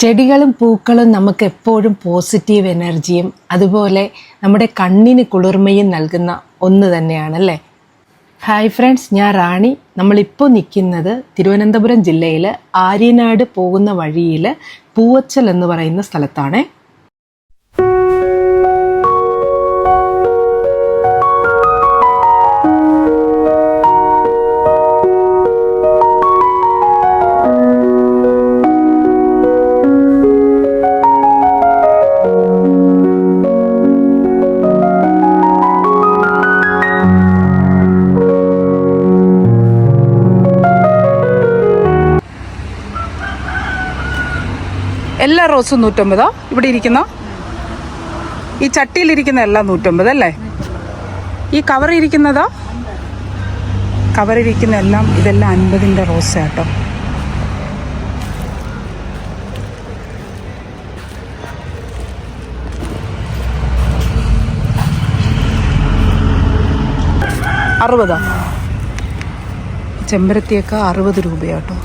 ചെടികളും പൂക്കളും നമുക്ക് എപ്പോഴും പോസിറ്റീവ് എനർജിയും അതുപോലെ നമ്മുടെ കണ്ണിന് കുളിർമയും നൽകുന്ന ഒന്ന് തന്നെയാണല്ലേ? ഹായ് ഫ്രണ്ട്സ് ഞാൻ റാണി. നമ്മളിപ്പോൾ നിൽക്കുന്നത് തിരുവനന്തപുരം ജില്ലയിൽ ആര്യനാട് പോകുന്ന വഴിയിൽ പൂവച്ചൽ എന്ന് പറയുന്ന സ്ഥലത്താണ്. എല്ലാ റോസും നൂറ്റമ്പതോ? ഇവിടെ ഇരിക്കുന്ന? ഈ ചട്ടിയിലിരിക്കുന്ന എല്ലാം നൂറ്റമ്പത് അല്ലേ? ഈ കവർ ഇരിക്കുന്നതോ? കവറിരിക്കുന്ന എല്ലാം ഇതെല്ലാം അൻപതിന്റെ റോസ് കേട്ടോ അറുപതോ? ചെമ്പരത്തിയൊക്കെ അറുപത് രൂപയാട്ടോ.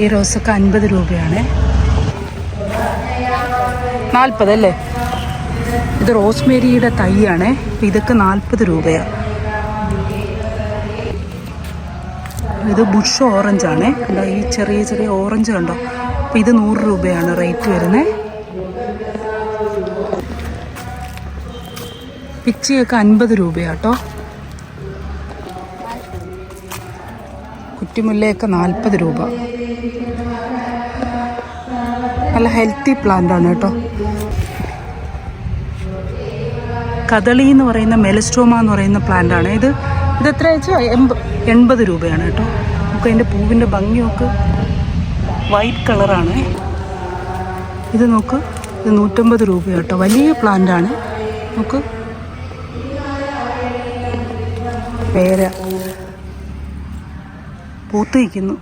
ഈ റോസൊക്കെ അൻപത് രൂപയാണ്. നാൽപ്പത് അല്ലേ? ഇത് റോസ്മേരിയുടെ തൈയാണ്. ഇതൊക്കെ നാൽപ്പത് രൂപയാണ് ഇത് ബുഷ് ഓറഞ്ച് ആണ്. കണ്ടോ ഈ ചെറിയ ചെറിയ ഓറഞ്ച് കണ്ടോ? അപ്പം ഇത് നൂറ് രൂപയാണ് റേറ്റ് വരുന്നത് പിച്ചിയൊക്കെ അൻപത് രൂപയാട്ടോ കുറ്റിമുല്ലയൊക്കെ നാൽപ്പത് രൂപ. നല്ല ഹെൽത്തി പ്ലാന്റ് ആണ് കേട്ടോ. കദളി എന്ന് പറയുന്ന മെലസ്ട്രോമ എന്ന് പറയുന്ന പ്ലാന്റാണ് ഇത് ഇത് എത്ര വെച്ചാൽ എൺപ എൺപത് രൂപയാണ് കേട്ടോ. നമുക്ക് അതിന്റെ പൂവിന്റെ ഭംഗിയൊക്കെ വൈറ്റ് കളറാണ് ഇത് നോക്ക് ഇത് നൂറ്റമ്പത് രൂപ കേട്ടോ. വലിയ പ്ലാന്റ് ആണ്. നോക്ക്. പേര പൂത്ത് നിൽക്കുന്നു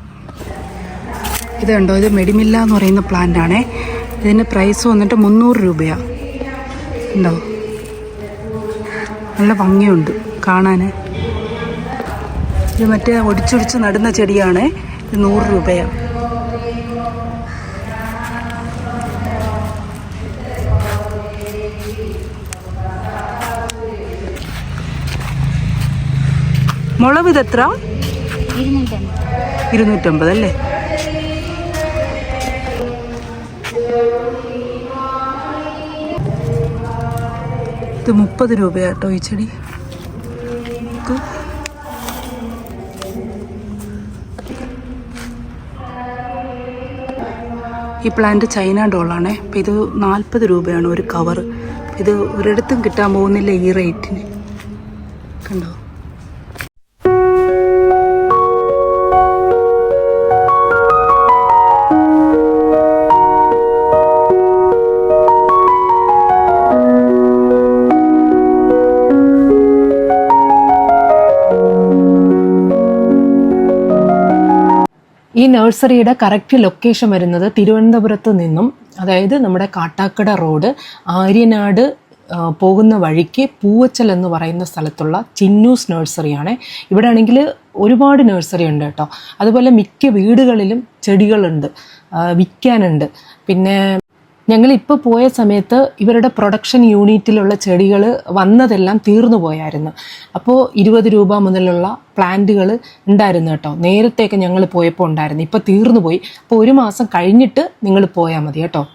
ഇത് കണ്ടോ ഇത് മെഡിമില്ല എന്ന് പറയുന്ന പ്ലാന്റ് ആണേ. ഇതിന്റെ പ്രൈസ് വന്നിട്ട് മുന്നൂറ് രൂപയാണ് ഉണ്ടോ നല്ല ഭംഗിയുണ്ട് കാണാൻ ഇത് മറ്റേ ഒടിച്ചൊടിച്ച് നടുന്ന ചെടിയാണ്. ഇത് നൂറ് രൂപയാണ് മുളവ് ഇതെത്ര? ഇരുന്നൂറ്റമ്പത്. അല്ലേ ഇത് മുപ്പത് രൂപയാട്ടോ ഈ ചെടി. ഈ പ്ലാന്റ് ചൈന ഡോളാണേ. അപ്പം ഇത് നാൽപ്പത് രൂപയാണ് ഒരു കവർ ഇത് ഒരിടത്തും കിട്ടാൻ പോകുന്നില്ല ഈ റേറ്റിന് കണ്ടോ? ഈ നഴ്സറിയുടെ കറക്റ്റ് ലൊക്കേഷൻ വരുന്നത് തിരുവനന്തപുരത്ത് നിന്നും അതായത് നമ്മുടെ കാട്ടാക്കട റോഡ് ആര്യനാട് പോകുന്ന വഴിക്ക് പൂവച്ചൽ എന്ന് പറയുന്ന സ്ഥലത്തുള്ള ചിന്നൂസ് നഴ്സറിയാണ്. ഇവിടെ ആണെങ്കിൽ ഒരുപാട് നഴ്സറി ഉണ്ട് കേട്ടോ. അതുപോലെ മിക്ക വീടുകളിലും ചെടികളുണ്ട് വിൽക്കാനുണ്ട്. പിന്നെ ഞങ്ങൾ ഇപ്പോൾ പോയ സമയത്ത് ഇവരുടെ പ്രൊഡക്ഷൻ യൂണിറ്റിലുള്ള ചെടികൾ വന്നതെല്ലാം തീർന്നു പോയായിരുന്നു. അപ്പോൾ ഇരുപത് രൂപ മുതലുള്ള പ്ലാന്റുകൾ ഉണ്ടായിരുന്നു കേട്ടോ. നേരത്തെയൊക്കെ ഞങ്ങൾ പോയപ്പോൾ ഉണ്ടായിരുന്നു. ഇപ്പോൾ തീർന്നു പോയി. അപ്പോൾ ഒരു മാസം കഴിഞ്ഞിട്ട് നിങ്ങൾ പോയാൽ മതി കേട്ടോ.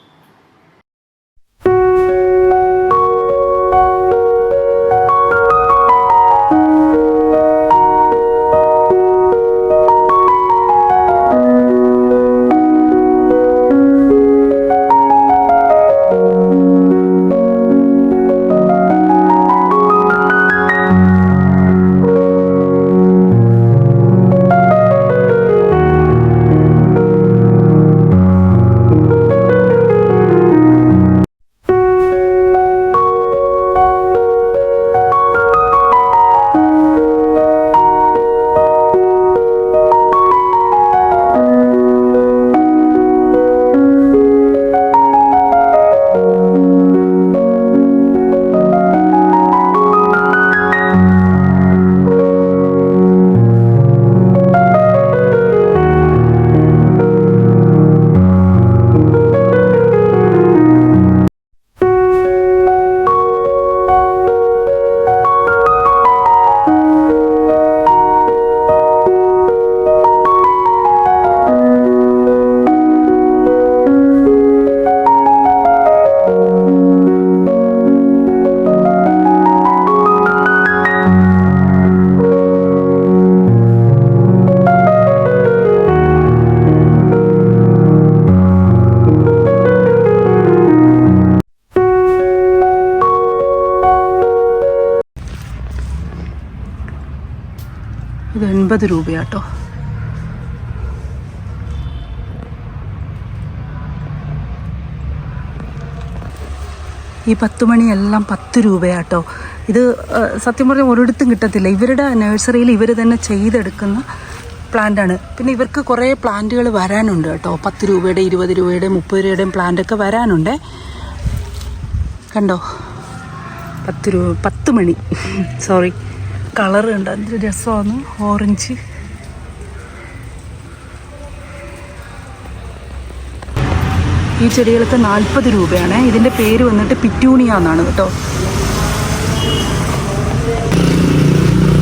ഇത് എൺപത് രൂപയാട്ടോ. ഈ പത്ത് മണിയെല്ലാം പത്ത് രൂപയാട്ടോ. ഇത് സത്യം പറഞ്ഞാൽ ഒരിടത്തും കിട്ടത്തില്ല. ഇവരുടെ നഴ്സറിയിൽ ഇവർ തന്നെ ചെയ്തെടുക്കുന്ന പ്ലാന്റാണ്. പിന്നെ ഇവർക്ക് കുറേ പ്ലാന്റുകൾ വരാനുണ്ട് കേട്ടോ. പത്ത് രൂപയുടെ ഇരുപത് രൂപയുടെ മുപ്പത് രൂപയുടെയും പ്ലാന്റൊക്കെ വരാനുണ്ട്. കണ്ടോ? പത്ത് രൂപ പത്ത് മണി. സോറി. കളർ ഉണ്ട് എന്തൊരു രസമാണ്. ഓറഞ്ച്. ഈ ചെടികൾക്ക് നാൽപ്പത് രൂപയാണ്. ഇതിന്റെ പേര് വന്നിട്ട് പിറ്റൂണിയ എന്നാണ് കേട്ടോ.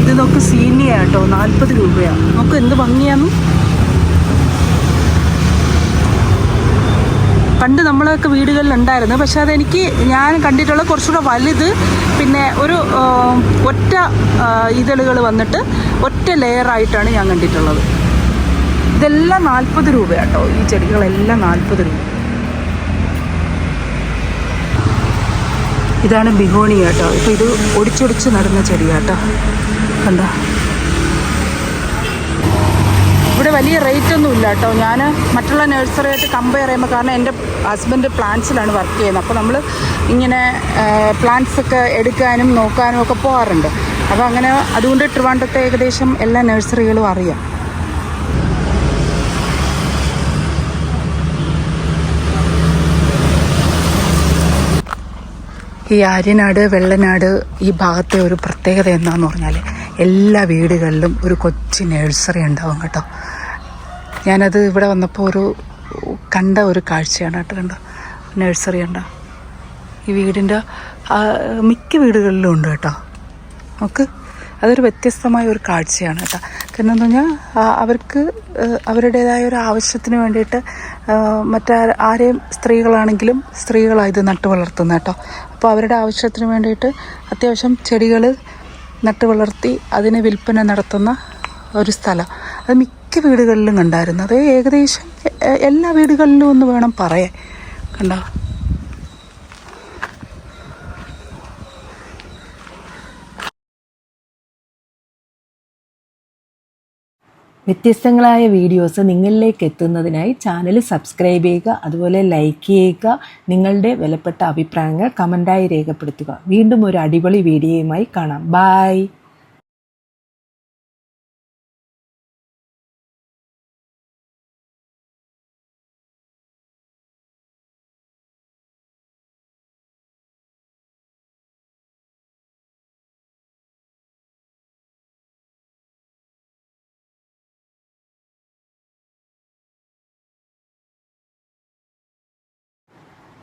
ഇത് നോക്ക് സീനിയ കേട്ടോ നാൽപ്പത് രൂപയാണ്. നോക്ക് എന്ത് ഭംഗിയാന്ന്? പണ്ട് നമ്മളൊക്കെ വീടുകളിൽ ഉണ്ടായിരുന്നു പക്ഷെ അതെനിക്ക് ഞാൻ കണ്ടിട്ടുള്ള കുറച്ചുകൂടെ വലുത് പിന്നെ ഒരു ഒറ്റ ഇതളുകൾ വന്നിട്ട് ഒറ്റ ലെയറായിട്ടാണ് ഞാൻ കണ്ടിട്ടുള്ളത്. ഇതെല്ലാം നാൽപ്പത് രൂപയാട്ടോ. ഈ ചെടികളെല്ലാം നാൽപ്പത് രൂപ. ഇതാണ് ബിഹോണി കേട്ടോ ഇപ്പോൾ ഇത് ഒടിച്ചൊടിച്ച് നടുന്ന ചെടിയാട്ടോ. കണ്ട? ഇവിടെ വലിയ റേറ്റ് ഒന്നും ഇല്ല കേട്ടോ. ഞാൻ മറ്റുള്ള നഴ്സറിയായിട്ട് കമ്പയർ ചെയ്യുമ്പോൾ കാരണം എന്റെ ഹസ്ബൻഡ് പ്ലാന്റ്സിലാണ് വർക്ക് ചെയ്യുന്നത്. അപ്പോൾ നമ്മൾ ഇങ്ങനെ പ്ലാന്റ്സ് ഒക്കെ എടുക്കാനും നോക്കാനും ഒക്കെ പോകാറുണ്ട് അപ്പോൾ അങ്ങനെ അതുകൊണ്ട് ട്രിവാൻഡ്രത്തെ ഏകദേശം എല്ലാ നഴ്സറികളും അറിയാം. ഈ ആര്യനാട് വെള്ളനാട് ഈ ഭാഗത്തെ ഒരു പ്രത്യേകത എന്താണെന്ന് പറഞ്ഞാൽ എല്ലാ വീടുകളിലും ഒരു കൊച്ചു നഴ്സറി ഉണ്ടാവും കേട്ടോ. ഞാനത് ഇവിടെ വന്നപ്പോൾ ഒരു കണ്ട ഒരു കാഴ്ചയാണ് കേട്ടോ കണ്ട നഴ്സറി ഉണ്ട ഈ വീടിന്റെ മിക്ക വീടുകളിലും ഉണ്ട് കേട്ടോ. നമുക്ക് അതൊരു വ്യത്യസ്തമായ ഒരു കാഴ്ചയാണ് കേട്ടോ. കാരണം എന്ന് പറഞ്ഞാൽ അവർക്ക് അവരുടേതായ ഒരു ആവശ്യത്തിന് വേണ്ടിയിട്ട് മറ്റാ ആരെയും സ്ത്രീകളാണെങ്കിലും സ്ത്രീകളാണ് ഇത് നട്ടു കേട്ടോ. അപ്പോൾ അവരുടെ ആവശ്യത്തിന് വേണ്ടിയിട്ട് അത്യാവശ്യം ചെടികൾ നട്ടു വളർത്തി അതിനെ വിൽപ്പന നടത്തുന്ന ഒരു സ്ഥലം. അത് മിക്ക വീടുകളിലും കണ്ടായിരുന്നു. അത് ഏകദേശം എല്ലാ വീടുകളിലും ഒന്ന് വേണം പറയാൻ. കണ്ടോ? വ്യത്യസ്തങ്ങളായ വീഡിയോസ് നിങ്ങളിലേക്ക് എത്തുന്നതിനായി ചാനൽ സബ്സ്ക്രൈബ് ചെയ്യുക അതുപോലെ ലൈക്ക് ചെയ്യുക നിങ്ങളുടെ വിലപ്പെട്ട അഭിപ്രായങ്ങൾ കമന്റായി രേഖപ്പെടുത്തുക. വീണ്ടും ഒരു അടിപൊളി വീഡിയോയുമായി കാണാം. ബായ്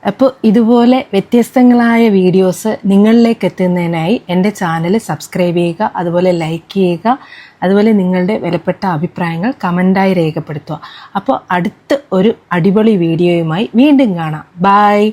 അപ്പോൾ ഇതുപോലെ വ്യത്യസ്തങ്ങളായ വീഡിയോസ് നിങ്ങളിലേക്ക് എത്തുന്നതിനായി എന്റെ ചാനൽ സബ്സ്ക്രൈബ് ചെയ്യുക അതുപോലെ ലൈക്ക് ചെയ്യുക അതുപോലെ നിങ്ങളുടെ വിലപ്പെട്ട അഭിപ്രായങ്ങൾ കമന്റായി രേഖപ്പെടുത്തുക. അപ്പോൾ അടുത്ത ഒരു അടിപൊളി വീഡിയോയുമായി വീണ്ടും കാണാം. ബായ്